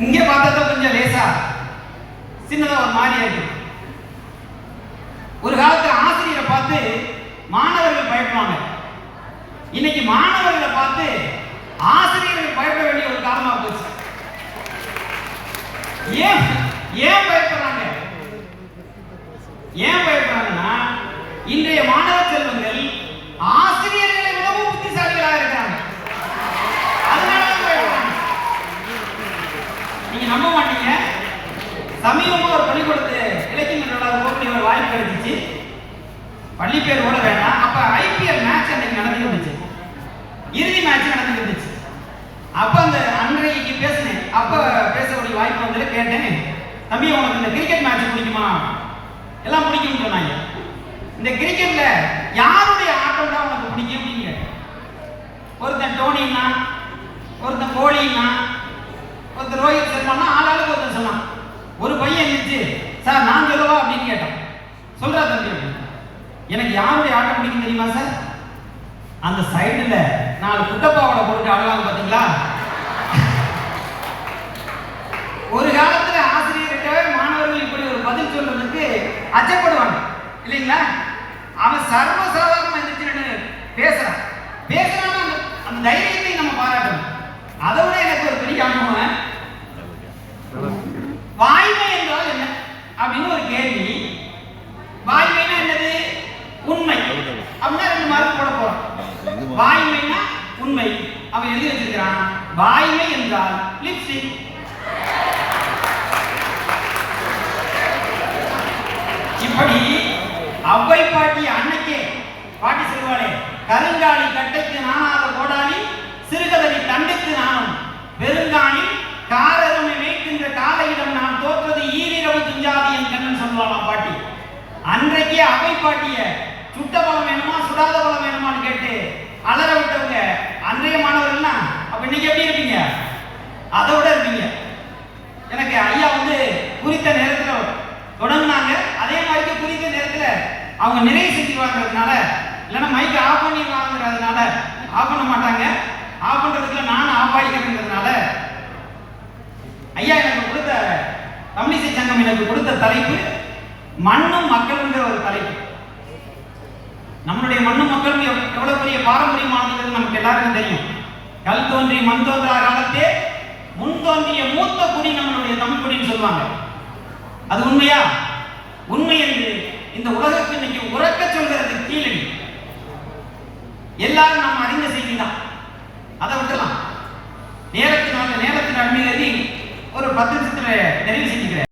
இங்கே பார்த்தா கொஞ்சம் லேசா சின்னதா ஒரு மாதிரியா ஒரு காலத்துல ஆசிரியரை பார்த்து மாணவர்கள் பயப்படுவாங்க. இன்னைக்கு மாணவர்களை பார்த்து ஆசிரியர்கள் பயப்பட வேண்டிய ஒரு காரணமாக போச்சு. ஏன் ஏன் பயப்படுறாங்க? ஏன் பயப்படுறாங்கன்னா இன்றைய மாணவ செல்வங்கள் ஆசிரியர்களை விடவும் புத்திசாலிகளாக இருக்கிறாங்க அதனால தான் பயப்படுறாங்க நீங்க நம்ப மாட்டீங்க சமீபமா ஒரு பள்ளிக்கூடத்து இலக்கியங்களோட ஓப்பனி ஒரு வாய்ப்பு கிடைச்சிச்சு. பள்ளி பேர் கூட வேண்டாம். அப்ப ஐபிஎல் மேட்ச் அன்னைக்கு நடந்துட்டு இருந்துச்சு. இறுதி மேட்ச் நடந்துட்டு இருந்துச்சு. அப்ப அந்த அன்றைக்கு பேசினேன். அப்ப பேசக்கூடிய வாய்ப்பு வந்து கேட்டேன். தம்பி உனக்கு இந்த கிரிக்கெட் மேட்ச் பிடிக்குமா? எல்லாம் பிடிக்கும்னு சொன்னாங்க. இந்த கிரிக்கெட்ல யாருடைய ஆட்டம் தான் உனக்கு பிடிக்கும் அப்படின்னு ஒருத்தன் டோனின்னா ஒருத்தன் கோலின்னா ஒருத்தர் ரோஹித் சர்மானா ஆளாளுக்கு ஒருத்தன் சொன்னான். ஒரு சார் நான் சொல்லவா அப்படின்னு கேட்டான் சொல்றா தம்பி. எனக்கு யாருடைய ஆட்டம் பிடிக்கும் தெரியுமா சார்? அந்த சைடுல நாலு குட்டப்பாவோட போட்டு ஆடலாம் பாத்தீங்களா ஒரு காலத்துல ஆசிரியர்கிட்ட மாணவர்கள் இப்படி ஒரு பதில் சொல்றதுக்கு அச்சப்படுவாங்க. இல்லைங்களா? அவன் சர்வசாதாரணமா எந்திரிச்சு பேசுறான். பேசுறான்னா அந்த அந்த தைரியத்தை நம்ம பாராட்டணும் அதை விட எனக்கு ஒரு பெரிய அனுபவம் வாய்மை என்றால் என்ன அப்படின்னு ஒரு கேள்வி வாய்மைனா என்னது? உண்மை. அப்படின்னா ரெண்டு மார்க் போட போறோம் வாய்மைனா உண்மை. அவன் எழுதி வச்சிருக்கிறான் வாய்மை என்றால் லிப்ஸ்டிக் இப்படி அவ்வை பாட்டி அன்னைக்கே பாட்டி சொல்லுவாளே பாட்டிய சுட்ட பழம் வேணுமா சுடாத பழம் வேணுமான்னு கேட்டு அலற விட்டவங்க அன்றைய மாணவர்கள்னா அப்ப இன்னைக்கு எப்படி இருப்பீங்க? அதை விட இருப்பீங்க. எனக்கு ஐயா வந்து குறித்த நேரத்துல தொடங்கினாங்க. அதே மாதிரி குறித்த நேரத்துல அவங்க நிறைய செஞ்சுருவாங்கிறதுனால இல்லைன்னா மைக் ஆஃப் பண்ணிடலாங்கிறதுனால ஆஃப் பண்ண மாட்டாங்க. ஆஃப் பண்றதுக்குள்ள நான் ஆஃப் ஆகிக்கிறதுனால ஐயா எனக்கு கொடுத்த தமிழிசை சங்கம் எனக்கு கொடுத்த தலைப்பு மண்ணும் மக்களுங்கிற ஒரு தலைப்பு. நம்மளுடைய மண்ணு மக்களும் எவ்வளவு பெரிய பாரம்பரியமானது நமக்கு எல்லாருக்கும் தெரியும். கல் தோன்றி மண் தோன்றா காலத்தே முன் தோன்றிய மூத்த குடி நம்மளுடைய தமிழ் குடின்னு சொல்லுவாங்க. அது உண்மையா? உண்மை என்று இந்த உலகத்துக்கு இன்னைக்கு உறக்க சொல்கிறது கீழடி. எல்லாரும் நாம் அறிந்த செய்தி தான் அதை விட்டுலாம் நேரத்தினால நேரத்தின் அண்மையிலேயே ஒரு பத்து நிமிஷத்துல நிறைவு செஞ்சுக்கிறேன்